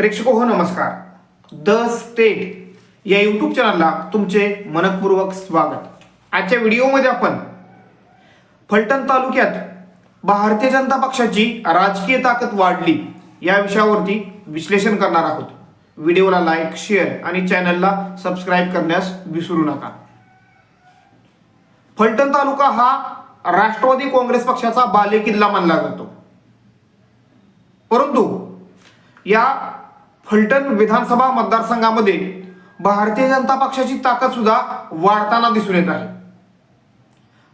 प्रेक्षक हो नमस्कार. द स्टेट या यूट्यूब चॅनलला तुमचे मनपूर्वक स्वागत. आजच्या व्हिडिओमध्ये आपण फलटण तालुक्यात भारतीय जनता पक्षाची राजकीय ताकद वाढली या विषयावरती विश्लेषण करणार आहोत. व्हिडिओला लाईक शेअर आणि चॅनलला सबस्क्राईब करण्यास विसरू नका. फलटण तालुका हा राष्ट्रवादी काँग्रेस पक्षाचा बालेकिल्ला मानला जातो. परंतु या फलटण विधानसभा मतदारसंघामध्ये भारतीय जनता पक्षाची ताकद सुद्धा वाढताना दिसून येत आहे.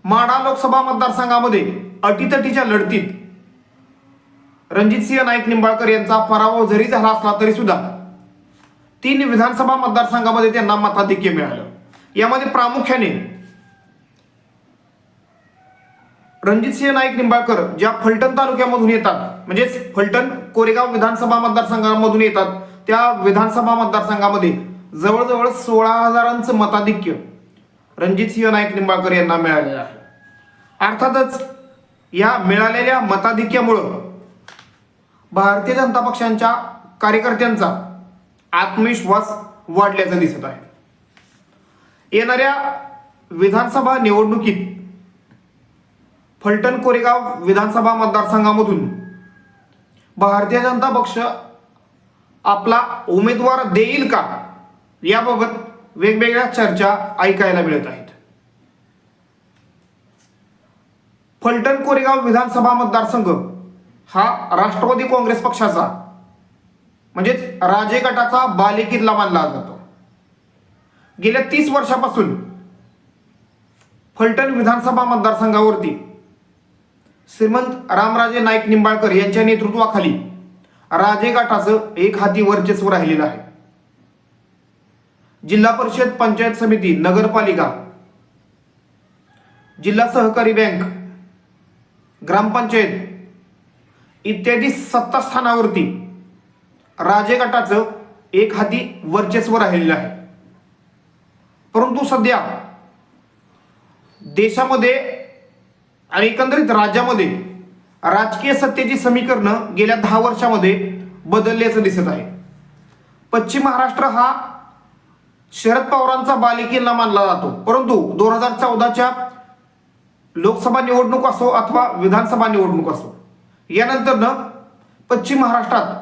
माढा लोकसभा मतदारसंघामध्ये अटीतटीच्या लढतीत रणजितसिंह नाईक निंबाळकर यांचा पराभव जरी झाला असला तरी सुद्धा तीन विधानसभा मतदारसंघामध्ये त्यांना मताधिक्य मिळालं. यामध्ये प्रामुख्याने रणजितसिंह नाईक निंबाळकर ज्या फलटण तालुक्यामधून येतात म्हणजेच फलटण कोरेगाव विधानसभा मतदारसंघामधून येतात त्या विधानसभा मतदारसंघामध्ये जवळजवळ सोळा हजारांचं मताधिक्य रणजितसिंह नाईक निंबाळकर यांना मिळालेलं आहे. अर्थातच या मिळालेल्या मताधिक्यामुळं भारतीय जनता पक्षांच्या कार्यकर्त्यांचा आत्मविश्वास वाढल्याचं दिसत आहे. येणाऱ्या विधानसभा निवडणुकीत फलटण कोरेगाव विधानसभा मतदारसंघामधून. भारतीय जनता पक्ष आपला उमेदवार देईल का? याबाबत वेगवेगळ्या चर्चा ऐकायला मिळत आहेत. फलटण कोरेगाव विधानसभा मतदारसंघ हा राष्ट्रवादी काँग्रेस पक्षाचा म्हणजेच राजे गटाचा बालेकिल्ला मानला जातो. गेल्या तीस वर्षापासून फलटण विधानसभा मतदारसंघावरती श्रीमंत रामराजे नाईक निंबाळकर यांच्या नेतृत्वाखाली राजे गटाचं एक हाती वर्चस्व राहिलेलं आहे. जिल्हा परिषद पंचायत समिती नगरपालिका जिल्हा सहकारी बँक ग्रामपंचायत इत्यादी सत्तास्थानावरती राजे गटाचं एक हाती वर्चस्व राहिलेलं आहे. परंतु सध्या देशामध्ये आणि एकंदरीत राज्यामध्ये राजकीय सत्तेची समीकरणं गेल्या दहा वर्षामध्ये बदलल्याचं दिसत आहे. पश्चिम महाराष्ट्र हा शरद पवारांचा बालेकिल्ला मानला जातो. परंतु दोन हजार चौदाच्या लोकसभा निवडणूक असो अथवा विधानसभा निवडणूक असो यानंतरनं पश्चिम महाराष्ट्रात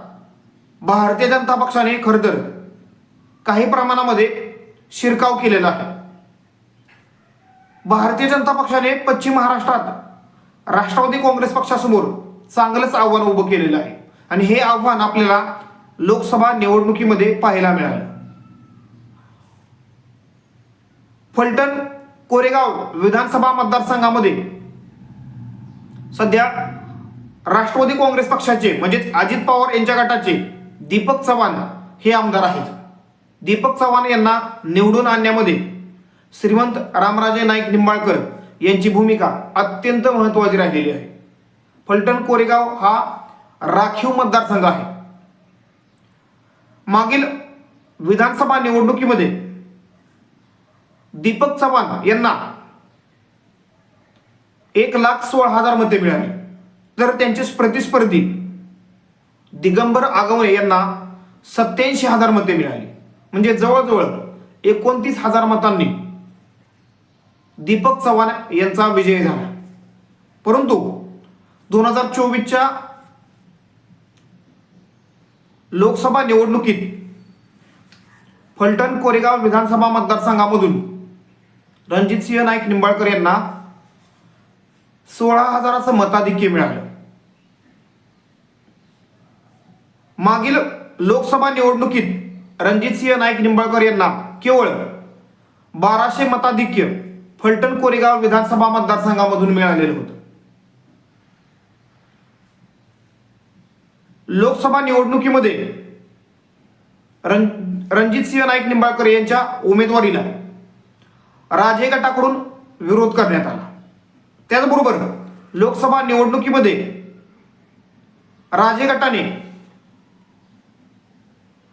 भारतीय जनता पक्षाने खरं तर काही प्रमाणामध्ये शिरकाव केलेला आहे. भारतीय जनता पक्षाने पश्चिम महाराष्ट्रात राष्ट्रवादी काँग्रेस पक्षासमोर चांगलंच आव्हान उभं केलेलं आहे. आणि हे आव्हान आपल्याला लोकसभा निवडणुकीमध्ये पाहायला मिळालं. फलटण कोरेगाव विधानसभा मतदारसंघामध्ये सध्या राष्ट्रवादी काँग्रेस पक्षाचे म्हणजेच अजित पवार यांच्या गटाचे दीपक चव्हाण हे आमदार आहेत. दीपक चव्हाण यांना निवडून आणण्यामध्ये श्रीमंत रामराजे नाईक निंबाळकर यांची भूमिका अत्यंत महत्त्वाची राहिलेली आहे. फलटण कोरेगाव हा राखीव मतदारसंघ आहे. मागील विधानसभा निवडणुकीमध्ये दीपक चव्हाण यांना एक लाख सोळा हजार मते मिळाली. तर त्यांचे प्रतिस्पर्धी दिगंबर आगवणे यांना सत्याऐंशी हजार मते मिळाली. म्हणजे जवळजवळ एकोणतीस हजार मतांनी दीपक चव्हाण यांचा विजय झाला. परंतु दोन हजार चोवीसच्या लोकसभा निवडणुकीत फलटण कोरेगाव विधानसभा मतदारसंघामधून रणजितसिंह नाईक निंबाळकर यांना सोळा हजाराचं मताधिक्य मिळालं. मागील लोकसभा निवडणुकीत रणजितसिंह नाईक निंबाळकर यांना केवळ बाराशे मताधिक्य फलटण कोरेगाव विधानसभा मतदारसंघामधून मिळालेलं होतं. लोकसभा निवडणुकीमध्ये रण रणजितसिंह नाईक निंबाळकर यांच्या उमेदवारीला राजे गटाकडून विरोध करण्यात आला. त्याचबरोबर लोकसभा निवडणुकीमध्ये राजे गटाने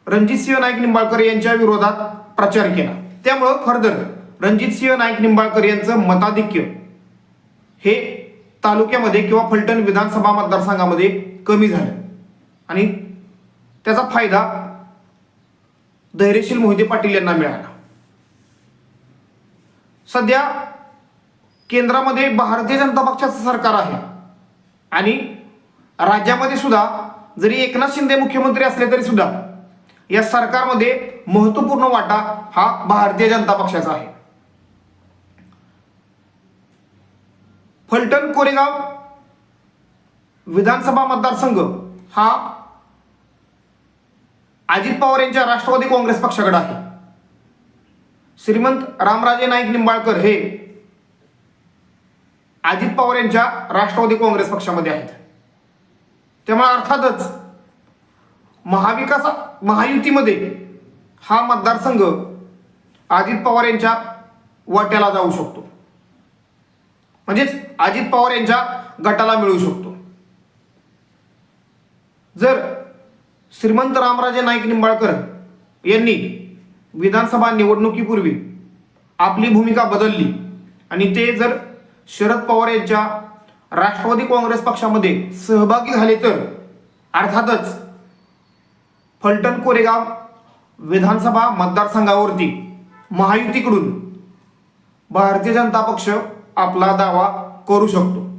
रणजितसिंह नाईक निंबाळकर यांच्या विरोधात प्रचार केला. त्यामुळं खरदर रणजितसिंह नाईक निंबाळकर यांचं मताधिक्य. हे तालुक्यामध्ये किंवा फलटण विधानसभा मतदारसंघामध्ये कमी झालं. आणि त्याचा फायदा धैर्यशील मोहिते पाटील यांना मिळाला. सध्या केंद्रामध्ये भारतीय जनता पक्षाचं सरकार आहे. आणि राज्यामध्ये सुद्धा जरी एकनाथ शिंदे मुख्यमंत्री असले तरी सुद्धा या सरकारमध्ये महत्त्वपूर्ण वाटा हा भारतीय जनता पक्षाचा आहे. फलटण कोरेगाव विधानसभा मतदारसंघ हा अजित पवार यांच्या राष्ट्रवादी काँग्रेस पक्षाकडे आहे. श्रीमंत रामराजे नाईक निंबाळकर हे अजित पवार यांच्या राष्ट्रवादी काँग्रेस पक्षामध्ये आहेत. त्यामुळे अर्थातच महाविकास महायुतीमध्ये हा मतदारसंघ अजित पवार यांच्या वाट्याला जाऊ शकतो. म्हणजेच अजित पवार यांच्या गटाला मिळू शकतो. जर श्रीमंत रामराजे नाईक निंबाळकर यांनी विधानसभा निवडणुकीपूर्वी आपली भूमिका बदलली आणि ते जर शरद पवार यांच्या राष्ट्रवादी काँग्रेस पक्षामध्ये सहभागी झाले तर अर्थातच फलटण कोरेगाव विधानसभा मतदारसंघावरती महायुतीकडून भारतीय जनता पक्ष आपला दावा करू शकतो.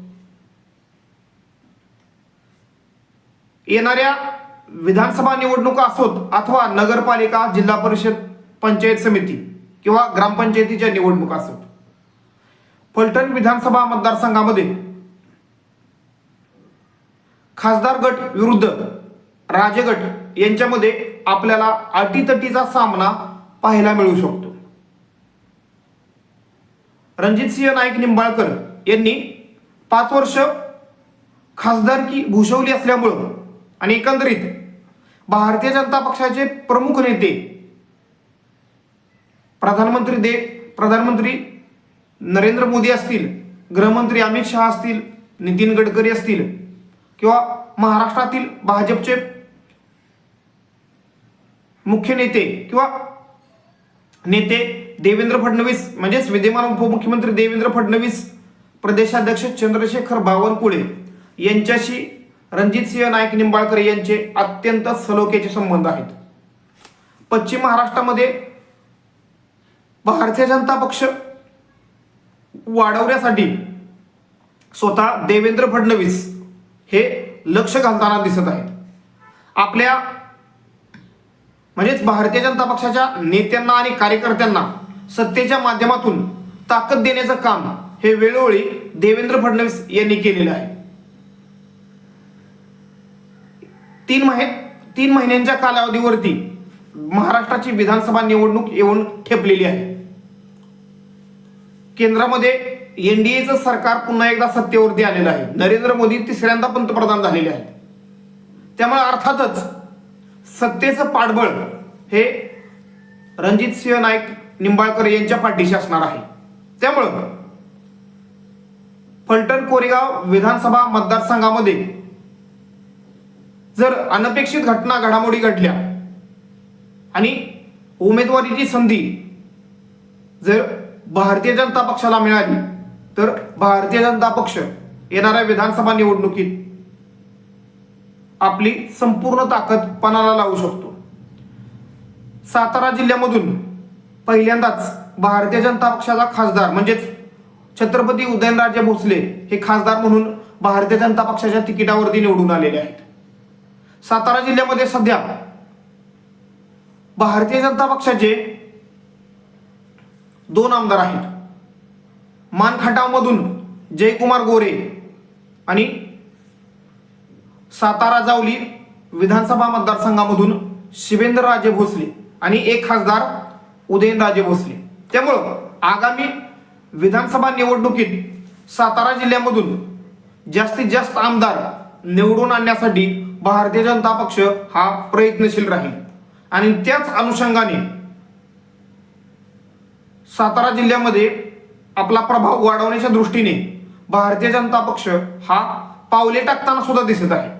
येणाऱ्या विधानसभा निवडणुका असोत अथवा नगरपालिका जिल्हा परिषद पंचायत समिती किंवा ग्रामपंचायतीच्या निवडणुका असोत. फलटण विधानसभा मतदारसंघामध्ये खासदार गट विरुद्ध राजगट यांच्यामध्ये आपल्याला अटीतटीचा सामना पाहायला मिळू शकतो. रणजितसिंह नाईक निंबाळकर यांनी पाच वर्ष खासदारकी भूषवली असल्यामुळं आणि एकंदरीत भारतीय जनता पक्षाचे प्रमुख नेते प्रधानमंत्री दे प्रधानमंत्री नरेंद्र मोदी असतील गृहमंत्री अमित शहा असतील नितीन गडकरी असतील किंवा महाराष्ट्रातील भाजपचे मुख्य नेते किंवा नेते देवेंद्र फडणवीस म्हणजेच विद्यमान उपमुख्यमंत्री देवेंद्र फडणवीस प्रदेशाध्यक्ष चंद्रशेखर बावनकुळे यांच्याशी रणजितसिंह नाईक निंबाळकर यांचे अत्यंत सलोख्याचे संबंध आहेत. पश्चिम महाराष्ट्रामध्ये भारतीय जनता पक्ष वाढवण्यासाठी स्वतः देवेंद्र फडणवीस हे लक्ष घालताना दिसत आहेत. आपल्या म्हणजेच भारतीय जनता पक्षाच्या नेत्यांना आणि कार्यकर्त्यांना सत्तेच्या माध्यमातून ताकद देण्याचं काम हे वेळोवेळी देवेंद्र फडणवीस यांनी केलेलं आहे. तीन महि तीन महिन्यांच्या कालावधीवरती महाराष्ट्राची विधानसभा निवडणूक येऊन ठेपलेली आहे. केंद्रामध्ये एनडीएचं सरकार पुन्हा एकदा सत्तेवरती आलेलं आहे. नरेंद्र मोदी तिसऱ्यांदा पंतप्रधान झालेले आहेत. त्यामुळे अर्थातच सत्तेचं पाठबळ हे रणजित सिंह नाईक निंबाळकर यांच्या पाठीशी असणार आहे. त्यामुळं फलटण कोरेगाव विधानसभा मतदारसंघामध्ये जर अनपेक्षित घटना घडामोडी घडल्या आणि उमेदवारीची संधी जर भारतीय जनता पक्षाला मिळाली तर भारतीय जनता पक्ष येणाऱ्या विधानसभा निवडणुकीत आपली संपूर्ण ताकद पणाला लावू शकतो. सातारा जिल्ह्यामधून पहिल्यांदाच भारतीय जनता पक्षाचा खासदार म्हणजेच छत्रपती उदयनराजे भोसले हे खासदार म्हणून भारतीय जनता पक्षाच्या तिकिटावरती निवडून आलेले आहेत. सातारा जिल्ह्यामध्ये सध्या भारतीय जनता पक्षाचे दोन आमदार आहेत. मानखटावमधून जयकुमार गोरे आणि सातारा जावली विधानसभा मतदारसंघामधून शिवेंद्रराजे भोसले आणि एक खासदार उदयनराजे भोसले. त्यामुळं आगामी विधानसभा निवडणुकीत सातारा जिल्ह्यामधून जास्तीत जास्त आमदार निवडून आणण्यासाठी भारतीय जनता पक्ष हा प्रयत्नशील राहील. आणि त्याच अनुषंगाने सातारा जिल्ह्यामध्ये आपला प्रभाव वाढवण्याच्या दृष्टीने भारतीय जनता पक्ष हा पावले टाकताना सुद्धा दिसत आहे.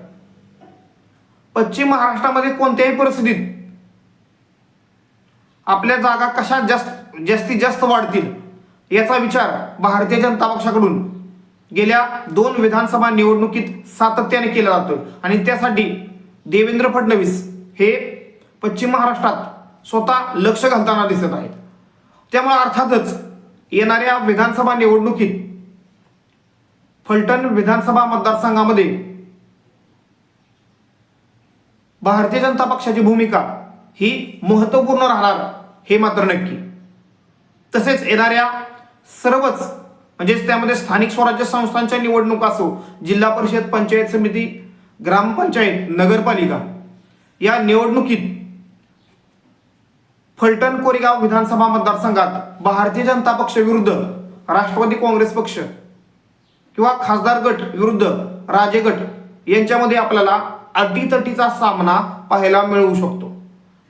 पश्चिम महाराष्ट्रामध्ये कोणत्याही परिस्थितीत आपल्या जागा कशा जास्त जास्तीत जास्त वाढतील याचा विचार भारतीय जनता पक्षाकडून गेल्या दोन विधानसभा निवडणुकीत सातत्याने केला जातोय. आणि त्यासाठी देवेंद्र फडणवीस हे पश्चिम महाराष्ट्रात स्वतः लक्ष घालताना दिसत आहेत. त्यामुळे अर्थातच येणाऱ्या विधानसभा निवडणुकीत फलटण विधानसभा मतदारसंघामध्ये भारतीय जनता पक्षाची भूमिका ही महत्त्वपूर्ण राहणार हे मात्र नक्की. तसेच येणाऱ्या सर्वच म्हणजेच त्यामध्ये स्थानिक स्वराज्य संस्थांच्या निवडणुका असो जिल्हा परिषद पंचायत समिती ग्रामपंचायत नगरपालिका या निवडणुकीत फलटण कोरेगाव विधानसभा मतदारसंघात भारतीय जनता पक्ष विरुद्ध राष्ट्रवादी काँग्रेस पक्ष किंवा खासदार गट विरुद्ध राजे गट यांच्यामध्ये आपल्याला अटीतटीचा सामना पाहायला मिळू शकतो.